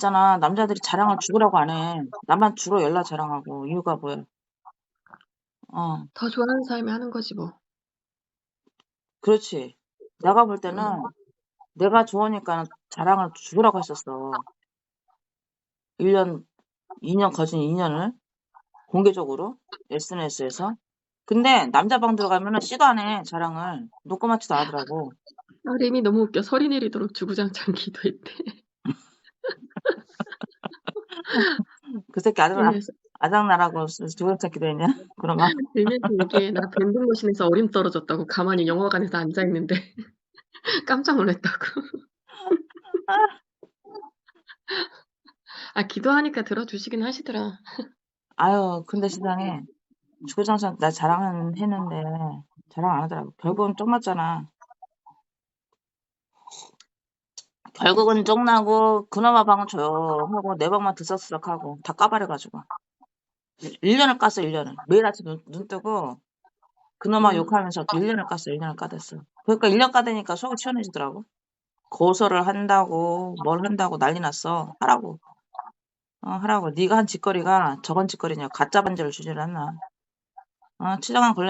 있잖아. 남자들이 자랑을 죽으라고 안 해. 나만 주로 열나 자랑하고. 이유가 뭐야? 어. 더 좋아하는 사람이 하는 거지 뭐. 그렇지. 내가 볼 때는 음. 내가 좋으니까 자랑을 죽으라고 했었어. 1 년, 2 년 거진 2 년을 공개적으로 SNS에서. 근데 남자 방 들어가면은 씨도 안 해, 자랑을. 노꼬마치도 안 하더라고. 어림이 너무 웃겨. 설이 내리도록 주구장창 기도했대. 그 새끼 그래서 아장나라고 주구장창 기도 했냐? 그러면? 들면서 얘기해. 나 밴딩머신에서 어림 떨어졌다고 가만히 영화관에서 앉아 있는데 깜짝 놀랐다고. 아 기도하니까 들어주시긴 하시더라. 아유, 근데 세상에 주구장창 나 자랑은 했는데 자랑 안 하더라고. 결국은 쫑났잖아. 결국은 쫑나고 그나마 방은 조용하고 내 방만 드석드석하고 다 까발해가지고. 1년을 깠어 1년을. 매일 아침 눈, 눈 뜨고 그나마 음. 욕하면서 1년을 깠어 1년을 까댔어. 그러니까 1년 까대니까 속이 시원해지더라고. 고소를 한다고 뭘 한다고 난리 났어. 하라고. 어 하라고. 네가 한 짓거리가 저건 짓거리냐. 가짜 반지를 주지를 않나. 어 치장한 걸레